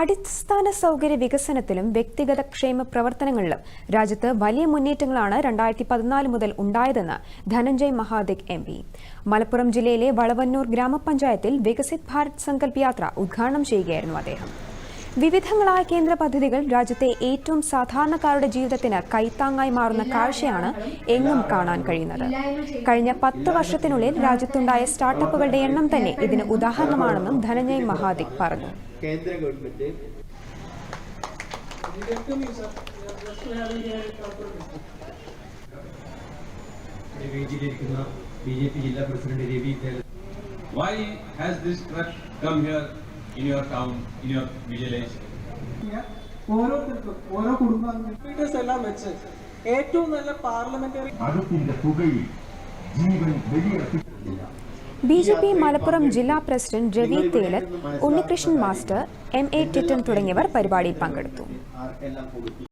അടിസ്ഥാന സൗകര്യ വികസനത്തിലും വ്യക്തിഗത ക്ഷേമ പ്രവർത്തനങ്ങളിലും രാജ്യത്ത് വലിയ മുന്നേറ്റങ്ങളാണ് രണ്ടായിരത്തി പതിനാല് മുതൽ ഉണ്ടായതെന്ന് ധനഞ്ജയ് മഹാദിക് എം പി. മലപ്പുറം ജില്ലയിലെ വളവന്നൂർ ഗ്രാമപഞ്ചായത്തിൽ വികസിത് ഭാരത് സങ്കല്പ് യാത്ര ഉദ്ഘാടനം ചെയ്യുകയായിരുന്നു അദ്ദേഹം. വിവിധങ്ങളായ കേന്ദ്ര പദ്ധതികൾ രാജ്യത്തെ ഏറ്റവും സാധാരണക്കാരുടെ ജീവിതത്തിന് കൈത്താങ്ങായി മാറുന്ന കാഴ്ചയാണ് എങ്ങും കാണാൻ കഴിയുന്നത്. കഴിഞ്ഞ പത്ത് വർഷത്തിനുള്ളിൽ രാജ്യത്തുണ്ടായ സ്റ്റാർട്ടപ്പുകളുടെ എണ്ണം തന്നെ ഇതിന് ഉദാഹരണമാണെന്നും ധനഞ്ജയ് മഹാദിക് പറഞ്ഞു. കേന്ദ്ര ഗവൺമെന്റ് ബി ജെ പി ജില്ലാ president Ravi Why has this truck come here? In your town, in your village? ഓരോരുത്തർക്കും ഓരോ കുടുംബാംഗങ്ങളും എല്ലാം വെച്ച് ഏറ്റവും നല്ല പാർലമെന്ററി അടുത്തിന്റെ തുകയിൽ ജീവൻ വെടിയർപ്പിക്കുന്നില്ല ബി ജെ പി മലപ്പുറം ജില്ലാ president Ravi Thelath Unnikrishnan master M A ടിറ്റൻ തുടങ്ങിയവർ പരിപാടിയിൽ പങ്കെടുത്തു